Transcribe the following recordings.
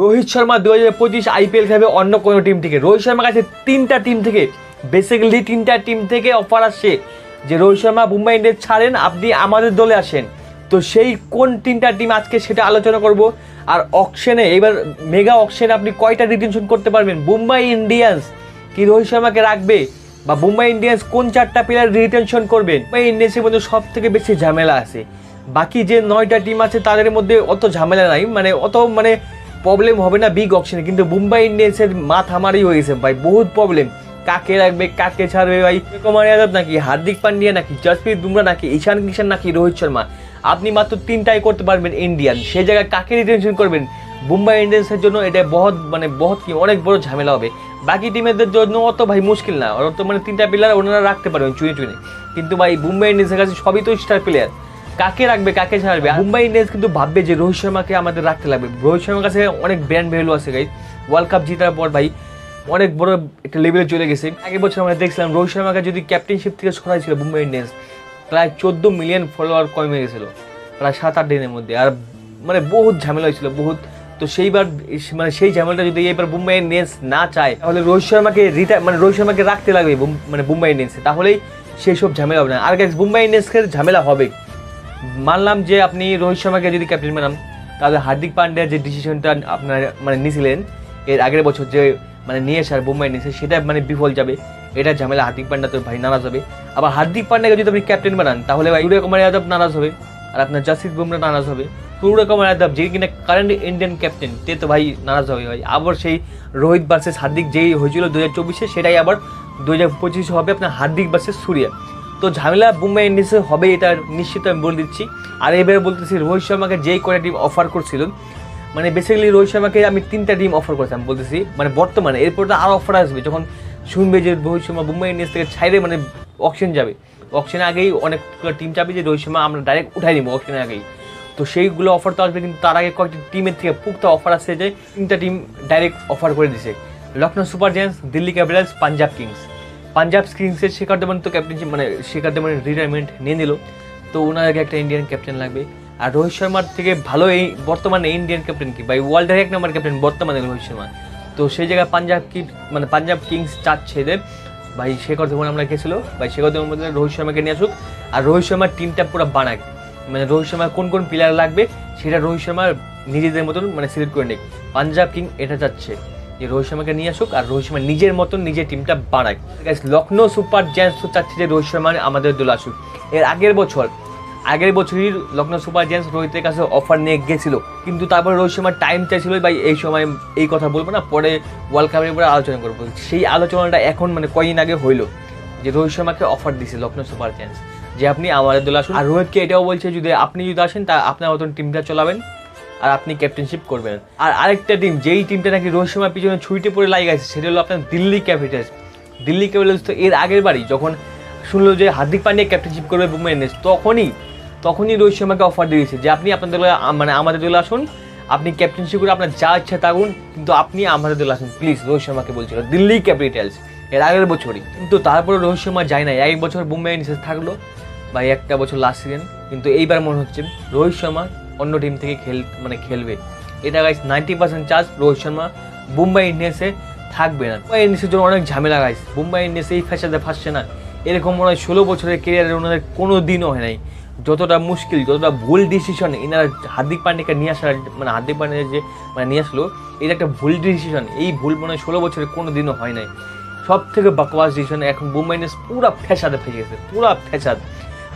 রোহিত শর্মা দু হাজার পঁচিশ আইপিএল খেলবে অন্য কোনো টিম থেকে। রোহিত শর্মার কাছে তিনটা টিম থেকে বেসিক্যালি তিনটা টিম থেকে অফার আসছে যে রোহিত শর্মা মুম্বাই ইন্ডিয়ান্স ছাড়েন, আপনি আমাদের দলে আসেন। তো সেই কোন তিনটা টিম আজকে সেটা আলোচনা করব। আর অকশনে এবার মেগা অকশনে আপনি কয়টা রিটেনশন করতে পারবেন? মুম্বাই ইন্ডিয়ান্স কি রোহিত শর্মাকে রাখবে? বা মুম্বাই ইন্ডিয়ান্স কোন চারটা প্লেয়ার রিটেনশন করবেন মুম্বাই ইন্ডিয়ান্সের মধ্যে সব থেকে বেশি ঝামেলা আছে। বাকি যে নয়টা টিম আছে, তাদের মধ্যে অত ঝামেলা নাই। মানে অত মানে প্রবলেম হবে না বিগ অপশনে কিন্তু মুম্বাই ইন্ডিয়ান্সের মাথামারি হয়ে গেছে ভাই, বহুত প্রবলেম কাকে রাখবে, কাকে ছাড়বে ভাই? কুমার যাদব নাকি হার্দিক পান্ডিয়া, নাকি জসপ্রীত বুমরা, নাকি ঈশান কিষান নাকি রোহিত শর্মা? আপনি মাত্র তিনটাই করতে পারবেন ইন্ডিয়ান সেই জায়গায় কাকে রিটেনশন করবেন? মুম্বাই ইন্ডিয়ান্সের জন্য এটা বহৎ মানে বহৎ কি, অনেক বড় ঝামেলা হবে। বাকি টিমেদের জন্য অত ভাই মুশকিল না। ওরা তো মানে তিনটা প্লেয়ার ওনারা রাখতে পারবেন, চুনে চুনে। কিন্তু ভাই মুম্বাই ইন্ডিয়ান্সের কাছে সবই তো স্টার প্লেয়ার কাকে রাখবে, কাকে ছাড়বে? মুম্বাই ইন্ডিয়ান্স কিন্তু ভাববে যে রোহিত শর্মাকে আমাদের রাখতে লাগবে। রোহিত শর্মার কাছে অনেক ব্র্যান্ড ভ্যালু আছে গাই ওয়ার্ল্ড কাপ জেতার পর, ভাই, অনেক বড় একটা লেভেলে চলে গেছে। আগের বছর আমরা দেখছিলাম রোহিত শর্মাকে যদি ক্যাপ্টেনশিপ থেকে সরাইছিল মুম্বাই ইন্ডিয়ান্স, প্রায় চোদ্দ মিলিয়ন ফলোয়ার কমে গেছিল, প্রায় সাত আট দিনের মধ্যে। আর মানে বহুত ঝামেলা হয়েছিল, বহুত। তো সেইবার মানে সেই ঝামেলাটা যদি এবার মুম্বাই ইন্ডিয়ান্স না চায়, তাহলে রোহিত শর্মাকে রিটায়ার মানে রোহিত শর্মাকে রাখতে লাগবে মানে মুম্বাই ইন্ডিয়ান্সে। তাহলেই সেই সব ঝামেলা হবে না। আর গাইজ মুম্বাই ইন্ডিয়ান্সের ঝামেলা হবে। মানলাম যে আপনি রোহিত শর্মাকে যদি ক্যাপ্টেন বানান, তাহলে হার্দিক পান্ডিয়ার যে ডিসিশনটা আপনার মানে নিয়েছিলেন এর আগের বছর যে মানে নিয়ে আসার বোম্বাই ইন্ডিয়ান্সে সেটা মানে বিফল যাবে। এটা ঝামেলা, হার্দিক পান্ডা তো ভাই নারাজ হবে। আবার হার্দিক পান্ডাকে যদি আপনি ক্যাপ্টেন বানান, তাহলে ভাই সূর্য কুমার যাদব নারাজ হবে, আর আপনার জাসিদ বুমরা নারাজ হবে। সূর্য কুমার যাদব যে কিনা কারেন্ট ইন্ডিয়ান ক্যাপ্টেন তে তো ভাই নারাজ হবে ভাই। আবার সেই রোহিত ভার্সেস হার্দিক যেই হয়েছিল দু হাজার চব্বিশে, সেটাই আবার দু হাজার পঁচিশে হবে আপনার হার্দিক ভার্সেস সূর্যা। তো ঝামেলা মুম্বাই ইন্ডিয়ান্সে হবে, এটা নিশ্চিত আমি বলে দিচ্ছি। আর এবারে বলতেছি, রোহিত শর্মাকে যেই কয়টা টিম অফার করছিল মানে বেসিক্যালি রোহিত শর্মাকে আমি তিনটা টিম অফার করেছিলাম বলতেছি মানে বর্তমানে, এরপর তো আরও অফার আসবে, যখন শুনবে যে রোহিত শর্মা মুম্বাই ইন্ডিয়ান্স থেকে ছাইরে মানে অকশন যাবে। অকশনের আগেই অনেক টিম চাবে যে রোহিত শর্মা, আমরা ডাইরেক্ট উঠাই নিবো অকশনের আগেই। তো সেইগুলো অফার তো আসবে, কিন্তু তার আগে কয়েকটি টিমের থেকে পুক্ত অফার আসছে যে তিনটা টিম ডাইরেক্ট অফার করে দিছে। Lucknow Super Giants, Delhi Capitals, Punjab Kings. Punjab কিংসের শেখর দেবন তো ক্যাপ্টেনশিপ মানে শেখর দেবনের রিটায়ারমেন্ট নিয়ে নিল। তো ওনার আগে একটা ইন্ডিয়ান ক্যাপ্টেন লাগবে। আর রোহিত শর্মার থেকে ভালো এই বর্তমানে ইন্ডিয়ান ক্যাপ্টেন কি? বা ওয়ার্ল্ডের এক নম্বর ক্যাপ্টেন বর্তমানে রোহিত শর্মা। তো সেই জায়গায় পাঞ্জাব কি মানে পাঞ্জাব কিংস চাচ্ছে যে ভাই শেখর ধবন আমরা গেছিল। ভাই শেখর ধবন বলতে রোহিত শর্মাকে নিয়ে আসুক। আর রোহিত শর্মার টিমটা পুরো বানাক। মানে রোহিত শর্মার কোন কোন প্লেয়ার লাগবে, সেটা রোহিত শর্মার নিজেদের মতন মানে সিলেক্ট করে নিক। পাঞ্জাব কিং এটা চাচ্ছে। যে রোহিত শর্মাকে নিয়ে আসুক আর রোহিত শর্মা নিজের মতন নিজের টিমটা Guys, লখনৌ সুপার জায়ান্টস তো চাচ্ছে যে রোহিত শর্মা আমাদের দল আসুক। এর আগের বছর আগের বছরই লখনৌ সুপার জায়ান্টস রোহিতের কাছে অফার নিয়ে গেছিল। কিন্তু তারপর রোহিত শর্মার টাইম চাইছিল ভাই এই সময় এই কথা বলব না পরে ওয়ার্ল্ড কাপের উপরে আলোচনা করব। সেই আলোচনাটা এখন মানে কয়দিন আগে হইল যে রোহিত শর্মাকে অফার দিছে লখনৌ সুপার জায়ান্টস। যে আপনি আমাদের দলে আসুন। আর রোহিতকে এটাও বলছে যদি আপনি যদি আসেন তা আপনার মতন টিমটা চালাবেন। আর আপনি ক্যাপ্টেনশিপ করবেন। আর আরেকটা টিম যেই টিমটা নাকি রোহিত শর্মার পিছনে ছুটে পড়ে লাগে আছে সেটা হলো আপনার দিল্লি ক্যাপিটালস দিল্লি ক্যাপিটালস তো এর আগের বারই যখন শুনলো যে হার্দিক পান্ডিয়া ক্যাপ্টেনশিপ করবে মুম্বাই ইন্ডিয়ান্স, তখনই তখনই রোহিত শর্মাকে অফার দিয়েছে যে আপনি আপনাদের মানে আমাদের দলে আসুন, আপনি ক্যাপ্টেনশিপ করে আপনার যা ইচ্ছা থাকুন, কিন্তু আপনি আমাদের দলে আসুন। প্লিজ রোহিত শর্মাকে বলছিল দিল্লি ক্যাপিটালস এর আগের বছরই। কিন্তু তারপরে রোহিত শর্মা যায় না এক বছর মুম্বাই ইন্ডিয়ান্সে থাকল, বা একটা বছর লাস্ট সিজন কিন্তু এইবার মনে হচ্ছে রোহিত শর্মা অন্য টিম থেকে খেল মানে খেলবে। এটা guys ninety percent chance Rohit Sharma Mumbai ইন্ডিয়ান্সে থাকবে না। মুম্বাই ইন্ডিয়ান্সের জন্য অনেক ঝামেলা গাইস মুম্বাই ইন্ডিয়ান্স এই ফ্যাশাতে ফাঁসছে না। এরকম মনে হয় ষোলো বছরের কেরিয়ারে ওনাদের কোনো দিনও হয় নাই। যতটা মুশকিল, যতটা ভুল ডিসিশন এনারা হার্দিক পান্ডেকে নিয়ে আসার মানে হার্দিক পান্ডে যে মানে নিয়ে আসলো, এটা একটা ভুল ডিসিশন এই ভুল মনে হয় ষোলো বছরে কোনো দিনও হয় নাই। সব থেকে বাকওয়াস ডিসিশন এখন মুম্বাই ইন্ডিয়ান্স পুরো ফ্যাসাদে ফেসে গেছে, পুরা ফ্যাসাদ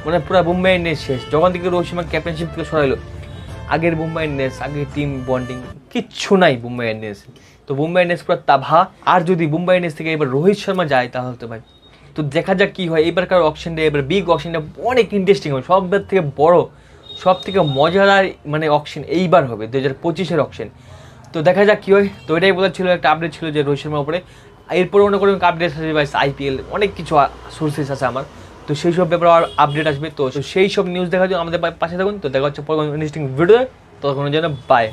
মানে পুরা মুম্বাই ইন্ডিয়ান্স শেষ। যখন থেকে রোহিত শর্মা ক্যাপ্টেনশিপ থেকে সরাইলো আগের মুম্বাই ইন্ডিয়ান্স, আগের টিম বন্ডিং কিচ্ছু নাই মুম্বাই ইন্ডিয়ান্স। তো মুম্বাই ইন্ডিয়ান্স পুরো তাভা। আর যদি মুম্বাই ইন্ডিয়ান্স থেকে এবার রোহিত শর্মা যায় তাহলে তো ভাই, তো দেখা যাক কী হয়। এবারকার অপশনটা এবার বিগ অপশনটা অনেক ইন্টারেস্টিং হবে। সব থেকে বড় সব থেকে মজাদার মানে অপশন এইবার হবে দু হাজার পঁচিশের অপশন তো দেখা যাক কী হয়। তো এটাই বলার ছিল, একটা আপডেট ছিল যে রোহিত শর্মার উপরে। এরপরে অন্য কোনো আপডেট আসবে বা আইপিএল অনেক কিছু সোর্সেস আছে আমার। তো সেই সব ব্যাপারে আর আপডেট আসবে। তো সেই সব নিউজ দেখার জন্য আমাদের পাশে থাকুন। তো দেখা হচ্ছে ইন্টারেস্টিং ভিডিও তখন যেন বাই